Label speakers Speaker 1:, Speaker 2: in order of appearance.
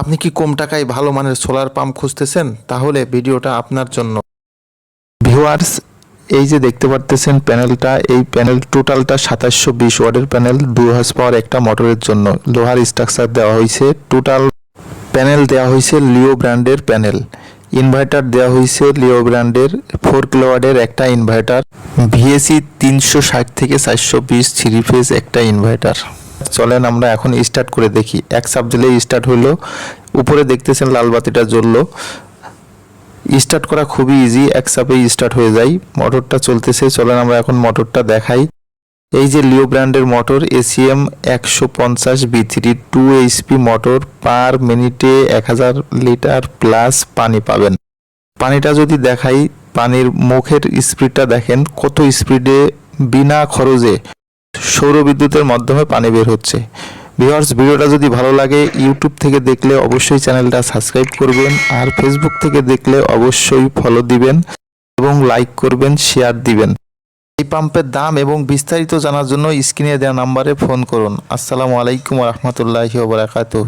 Speaker 1: আপনি কি কম টাকায় ভালো মানের সোলার পাম্প খুঁজতেছেন? তাহলে ভিডিওটা আপনার জন্য। ভিউয়ার্স, এই যে দেখতে পারতেছেন প্যানেলটা, এই প্যানেল টোটালটা সাতাশশো বিশ ওয়ার্ডের প্যানেল দু হাজ পাওয়ার একটা মোটরের জন্য। লোহার স্ট্রাকচার দেওয়া হয়েছে টোটাল প্যানেল দেওয়া হয়েছে লিও ব্র্যান্ডের প্যানেল। ইনভার্টার দেওয়া হয়েছে লিও ব্র্যান্ডের ফোর কিলোওয়ার্ডের একটা ইনভার্টার ভিএসি তিনশো ষাট থেকে চারশো বিশ থ্রি ফেজ একটা ইনভার্টার চলেন আমরা এখন স্টার্ট করে দেখি। এক সাব দিলেই স্টার্ট হলো উপরে দেখতেছেন লাল বাতিটা জ্বললো। স্টার্ট করা খুবই ইজি এক চাপেই স্টার্ট হয়ে যায়। মোটরটা চলতেছে, চলেন আমরা এখন মোটরটা দেখাই। এই যে লিও ব্র্যান্ডের মোটর এসিএম একশো পঞ্চাশ B three two HP motor, per মিনিটে এক হাজার লিটার প্লাস পানি পাবেন। পানিটা যদি দেখাই, পানির মুখের স্পিডটা দেখেন, কত স্পিডে, বিনা খরচে সৌর বিদ্যুতের মাধ্যমে পানি বের হচ্ছে। ভিউয়ার্স, ভিডিওটা যদি ভালো লাগে, ইউটিউব থেকে দেখলে অবশ্যই চ্যানেলটা সাবস্ক্রাইব করবেন, আর ফেসবুক থেকে দেখলে অবশ্যই ফলো দিবেন এবং লাইক করবেন শেয়ার দিবেন। এই পাম্পের দাম এবং বিস্তারিত জানার জন্য স্ক্রিনে দেওয়া নাম্বারে ফোন করুন। আসসালামু আলাইকুম রহমতুল্লাহি ওবরাকাতুহ